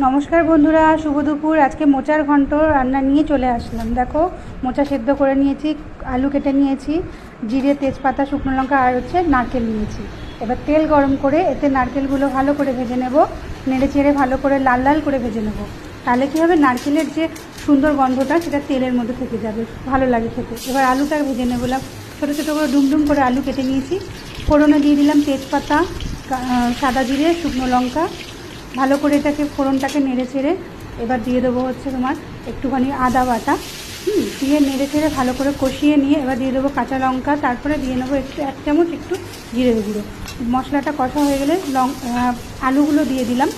নমস্কার বন্ধুরা, শুভ দুপুর। আজকে মোচার ঘন্ট রান্না নিয়ে চলে আসলাম। দেখো, মোচা সেদ্ধ করে নিয়েছি, আলু কেটে নিয়েছি, জিরে, তেজপাতা, শুকনো লঙ্কা, আর হচ্ছে নারকেল নিয়েছি। এবার তেল গরম করে এতে নারকেলগুলো ভালো করে ভেজে নেব, নেড়ে চেড়ে ভালো করে লাল লাল করে ভেজে নেব। তাহলে কী হবে? নারকেলের যে সুন্দর গন্ধটা, সেটা তেলের মধ্যে থেকে যাবে। ভালো লাগে খেতে। এবার আলুটা ভেজে নেব ছোটো ছোটো করে ডুমডুম করে আলু কেটে নিয়েছি। ফোড়নে দিয়ে দিলাম তেজপাতা সাদা জিরে, শুকনো লঙ্কা ভালো করে এটাকে ফোড়নটাকে নেড়ে চেড়ে এবার দিয়ে দেবো হচ্ছে তোমার একটুখানি আদা বাটা। দিয়ে নেড়ে চেড়ে ভালো করে কষিয়ে নিয়ে এবার দিয়ে দেবো কাঁচা লঙ্কা, তারপরে দিয়ে নেব একটু, এক চামচ একটু জিরে গুঁড়ো। মশলাটা কষা হয়ে গেলে লং আলুগুলো দিয়ে দিলাম।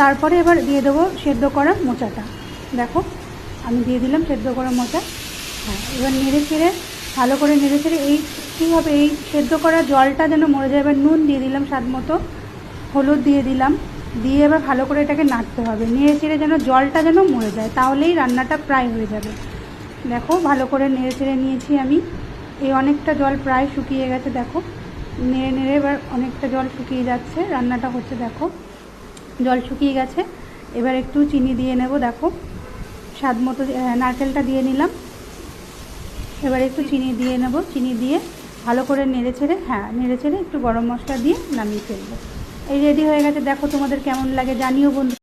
তারপরে এবার দিয়ে দেবো সেদ্ধ করা মোচাটা। দেখো, আমি দিয়ে দিলাম সেদ্ধ করা মোচা। হ্যাঁ এবার নেড়ে চেড়ে, ভালো করে নেড়ে চেড়ে এই কী হবে, এই সেদ্ধ করা জলটা যেন মরে যায়, এবার নুন দিয়ে দিলাম স্বাদ মতো। হলুদ দিয়ে দিলাম। দিয়ে এবার ভালো করে এটাকে নাড়তে হবে। নেড়ে চেড়ে যেন জলটা যেন মরে যায়, তাহলেই রান্নাটা প্রায় হয়ে যাবে। দেখো, ভালো করে নেড়ে চেড়ে নিয়েছি আমি। এই অনেকটা জল প্রায় শুকিয়ে গেছে, দেখো। নেড়ে নেড়ে এবার অনেকটা জল শুকিয়ে যাচ্ছে, রান্নাটা হচ্ছে, দেখো। জল শুকিয়ে গেছে। এবার একটু চিনি দিয়ে নেব, দেখো। স্বাদ মতো নারকেলটা দিয়ে নিলাম। এবার একটু চিনি দিয়ে নেব। চিনি দিয়ে ভালো করে নেড়ে ছেড়ে হ্যাঁ নেড়ে ছেড়ে একটু গরম মশলা দিয়ে নামিয়ে ফেলব। এই রেডি হয়ে গেছে। দেখো তোমাদের কেমন লাগে জানিও বন্ধু।